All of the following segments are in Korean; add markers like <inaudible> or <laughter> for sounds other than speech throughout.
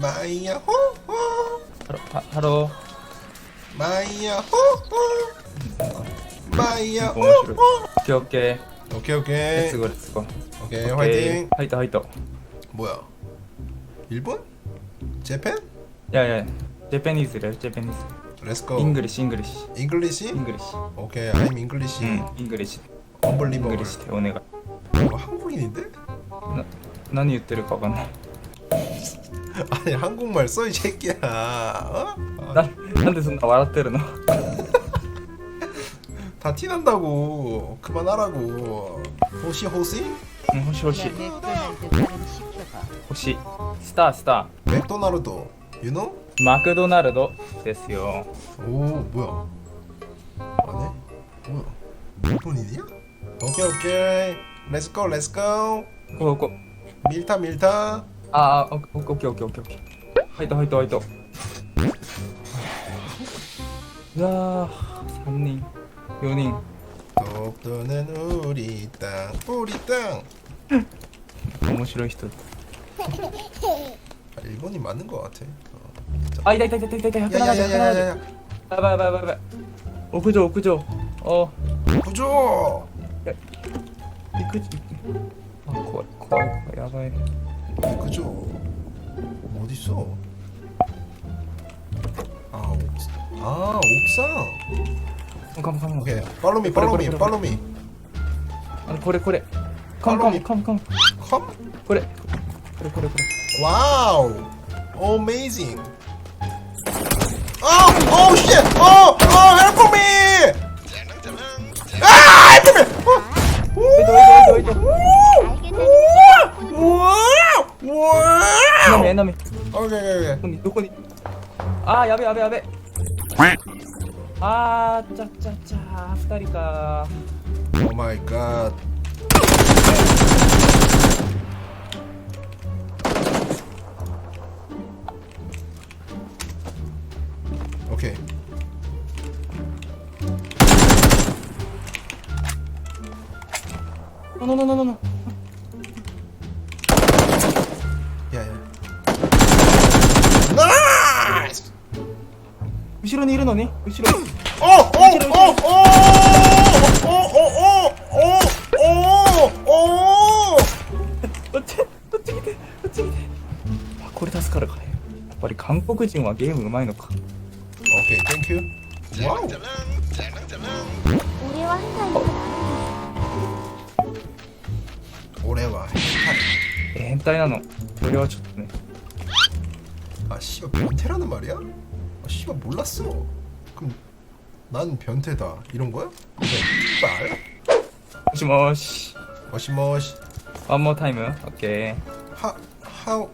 마이야 호호 하로 하, 하로 마이야 호호 마이야 너무 싫어. 호호 오케이 오케이 오케이 오케이 렛츠고 렛츠고 오케이 화이팅 화이트 화이트 뭐야 일본? 재팬? 야야 제페니스래 제페니스 렛츠고 잉글리시 잉글리시 잉글리시? 잉글리시 오케이 I'm English 응 잉글리시 Unbelievable 잉글리시 대 오네가 어, 한국인인데? 나何言ってるかわかんない <laughs> 아니 한국말 써 이 새끼야 어? 아, ななんでそんな笑ってるの 다 티난다고 그만하라고 호시 호시? うん星星 그냥 맥도날드 가름 시켜봐. 星スタースタ 맥도날드 you know? ーマクドナルドですよ 오 뭐야 안해? 뭐야 일본인이야? 오케이 오케이 렛츠고 렛츠고 ここ 밀타 밀타 아, 아, 어, 오케이, 오케이, 오케이, 오케이. 하이다, 하이다, 하이다. 야, 삼닝, 요닝. 독도는 우리 땅 우리 땅 너무 싫어했어. 아, 일본이 맞는 거 같아 어. 아, 이다, 이다, 이다, 이다, 이다. 끊어가자, 끊어가자. 야야야야야 바바바바바. 어, 그죠, 그죠. 어, 구조 어. 이그지 아, 고아, 고아, 고아, 야바이. 그죠? 음, 어딨어? 아, 아, 옥상. 컴, 컴, 오케이. 팔로미, 팔로미, 그래, 그래, 팔로미. 아, 고래, 고래. 컴, 컴, 컴, 컴. 컴? 고래. 고래, 고래, 고래. 와우. 어메이징. 아! 오, 쉣! 어! 어! 헬프 미! 아! 헬프 미! 오! 에너미 에너미 오케이 오케이 오케이 요건이 요건이 아 야배 야배 야배 아 짜짜짜. 앞다리가. 오 마이 갓 오케이 노노노노노 後ろにいるのね。後ろ。おおおおおおおおおおおおおおおおこっちこっち見てこっち見てあこれ助かるかねやっぱり韓国人はゲームうまいのかおおおおおおおおおおおおおおお俺はおお変態なのおれはちょっとねおおおおおおおお 아, 씨발 몰랐어. 그럼 난 변태다 이런 거야? 씨발. 머시머시 머시머시. 원모 타임은 오케이. 하 하우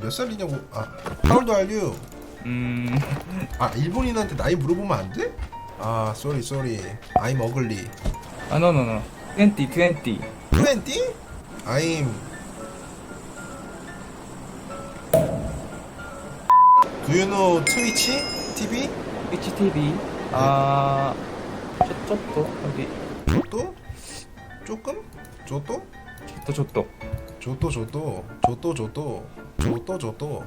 몇 살이냐고? 아 how old 음아 <laughs> 일본인한테 나이 물어보면 안 돼? 아 sorry sorry. 아노노노. 20 20. 20? I'm 두유노 트위치 TV? HTV 네. 아 저- 저또 여기 조또? 조금? 조또? 또 저또 조또 조또 조또 조또 조또 조또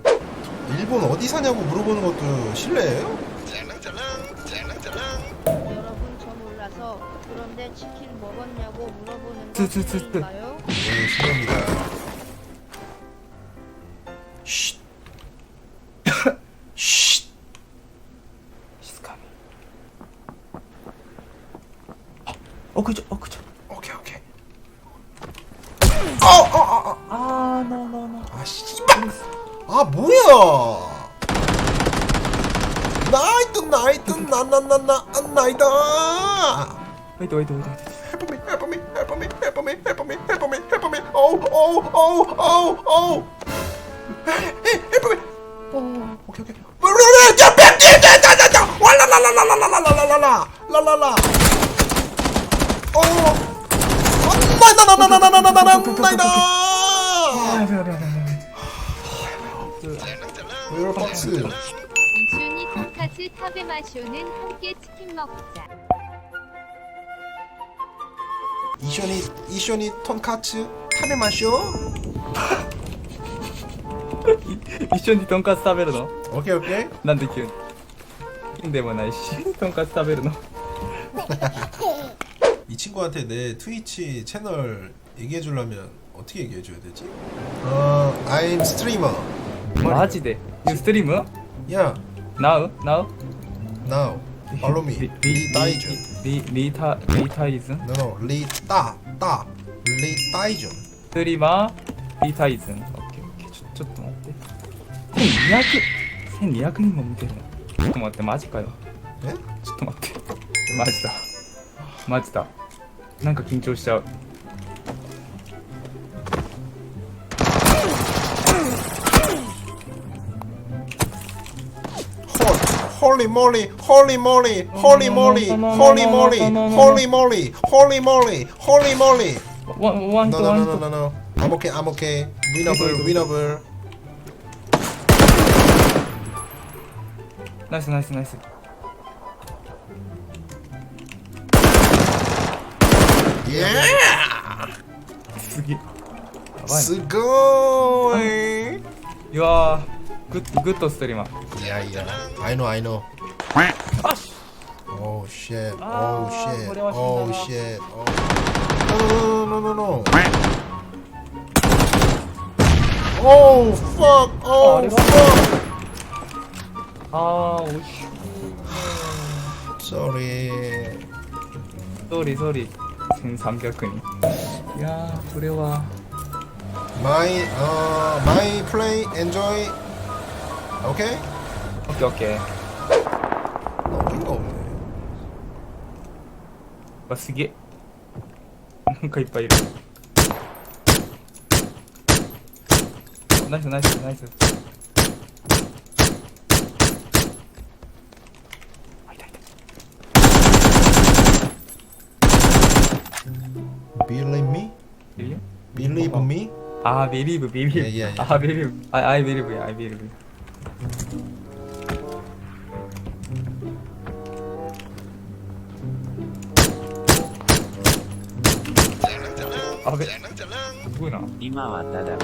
일본 어디 사냐고 물어보는 것도 실례예요? 그런데 치킨 먹었냐고 물어보는 거 틀린가요? 네 실례입니다 뭐야? 나이트 나이트 나나나나 나이다. 와이드 와이드 와이드. Help me, help me, help me, help me, help me, help me, help me. Oh, oh, oh, oh, oh. Help me. 어, 오케이 오케이. 뭐래? 저 백지 다다다다. 와라라라라라라라라라. 라라라. 어. 나이다 나나나나나나나 나이다. 아, 그래 그래. べやべ 웨어박스. 이슈니 돈까스 탑의 마쇼는 함께 치킨 먹자 이쇼니 이쇼니 톤카츠 타베 마쇼. 一緒にとんかつ食べるの 오케이 오케이 なんで急に金でもないしとんかつ食べるの 이 친구한테 내 트위치 채널 얘기해 주려면 어떻게 얘기해 줘야 되지? 어, I'm streamer. マジで You stream? Yeah. Now? Now? Now. Follow me. リ Lee 大リ Daijun. リリタリタイズン No, no. Lee Da Da. Lee Daijun. スリマーリタイズンオッケーオッケーちょちょっと待って1200 1200人も見てるのちょっと待ってマジかよ Eh? ちょっと待ってマジだマジだなんか緊張しちゃう Holy moly, holy moly, holy moly, holy moly, holy moly, holy moly, holy moly. ワンワン No, と no, ワン no, と no, no, no. I'm okay, I'm okay. Winnable, winnable. ナイスナイスナイス Yeah! すげえやばいすごい。いやー グッグッとしてる今 Yeah, yeah. I know, I know. Oh shit. Oh Ah, shit. what else Oh is shit. Oh. No, no, no, no, no, no. Oh fuck. Oh Oh, fuck. ああおいし Sorry. ソーリーソーリー1300人いやーこれは My uh my play enjoy 오케이? 오케이 오케이 어딘가 없네. 맛쓰기 뭔가 이빨 이래 나이스 나이스 나이스 아이다 아이다 Believe me? 밀려? Believe me? 아 베리브 베리브 예, 예, 예. 아 베리브 아 아이 베리브야 아이 베리브 あべ、すごいな。今はただ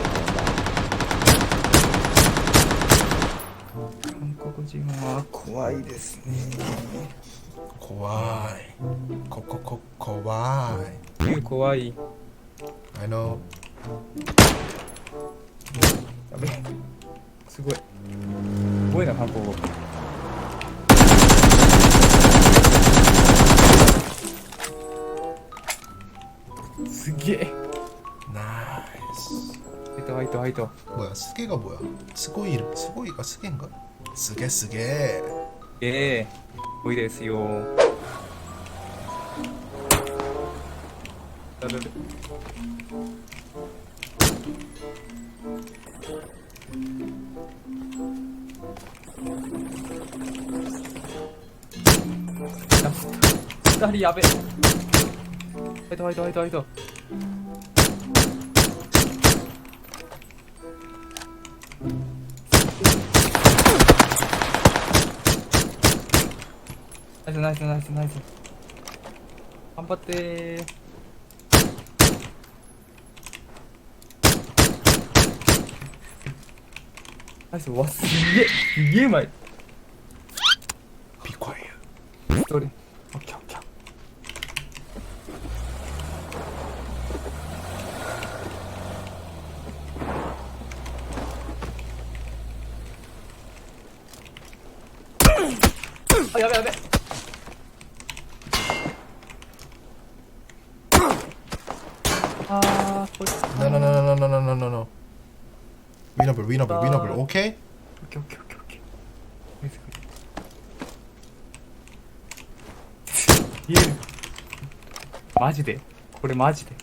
韓国人は怖いですね。怖い。こここ怖い。怖い。I のやべ、すごい。すごいな、韓国語。すげえ 나이스. ハイトハイトハイト 뭐야 스게가 뭐야? 스고이 이름 스고이가 스게인가? 스게 스게. ええ多いですよだだだラスト二人やべハイトハイトハイトハイトナイスナイスナイスナイス 나이스 나이스 나이스 나이스. 한바대 나이스 와 이게 이게 말 비콰이어 스토리. no, no, no, no, no, no. no. Winnable, winnable, winnable. 오케이? 오케이 오케이 오케이 오케이.いえるマジでこれマジで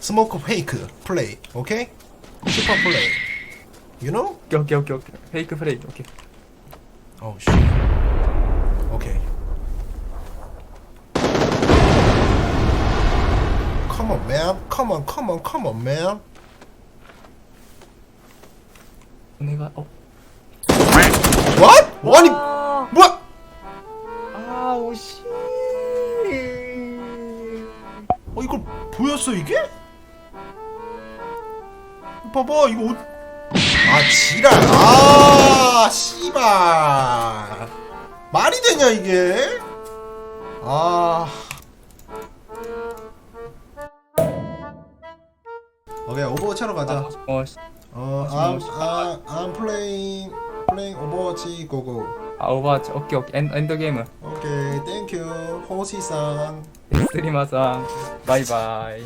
스모크 페이크 플레이. 오케이? 슈퍼 플레이. You know? オッケーオッケーオッケーオッケーフェイクプレイオッケー Oh shit. Okay. Come on, man. Come on, come on, come on, man. 내가 어. What? 아니, 뭐야? 아 오씨. 어, 이걸 보였어, 이게? 봐봐, 이거. 어... 아, 지랄. 아, 씨발. 말이 되냐, 이게? 아. 오케이 오버워치 하러 가자. 어, 씨. 어 I'm, I'm, I'm playing playing 아 오버워치 오케이 오케이. 엔, 엔더 게임은? 오케이 땡큐 호시상. 스트리마상. 바이바이